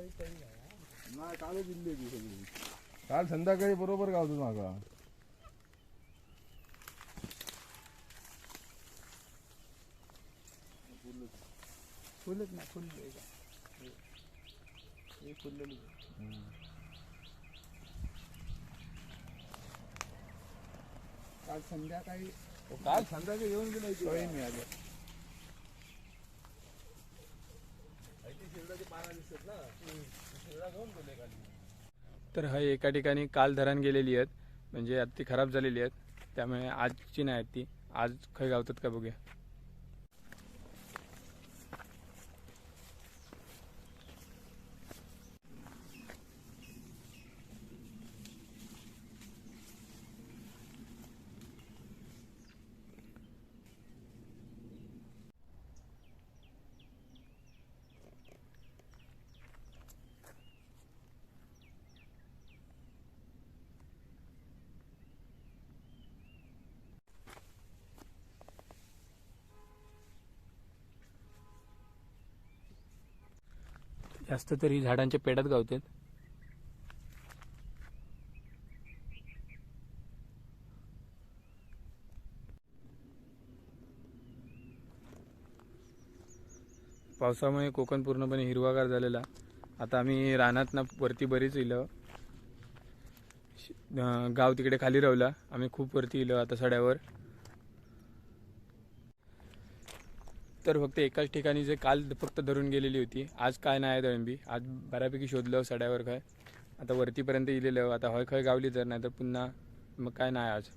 नाही कालच दिली सगळी काल संध्याकाळी बरोबर गावतो मागा. फुलच ना फुल फुललेली काल संध्याकाळी काल संध्याकाळी येऊन गेला मिळाली तर हा एका ठिकाणी काल धरण गेलेली आहेत. म्हणजे आता ती खराब झालेली आहेत. त्यामुळे आजची नाही आहेत ती. आज खय गावतात का बघूया. जास्त तर ही झाडांच्या पेड्यात गावतात. पावसामुळे कोकण पूर्णपणे हिरवागार झालेला. आता आम्ही रानात ना वरती बरीच इलं. गाव तिकडे खाली राहिला. आम्ही खूप वरती इलो आता सड्यावर. तर फक्त एकाच ठिकाणी जे काल फक्त धरून गेलेली होती आज काय नाही आहे दळंबी आज बऱ्यापैकी शोधलं सड्यावर काय. आता वरतीपर्यंत इलेलं आता हय खय गावली तर नाही तर पुन्हा मग काय नाही आज.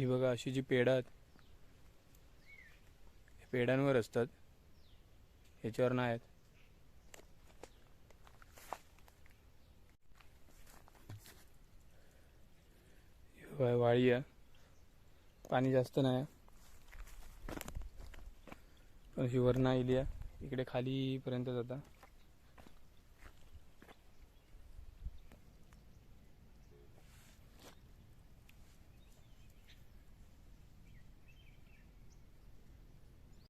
ही बघा अशी जी पेढं आहेत हे पेढ्यांवर असतात. ह्याच्यावर नाही आहेत. वाळी आहे. पाणी जास्त नाही पण ही वरनं आली आहे. इकडे खालीपर्यंत जाता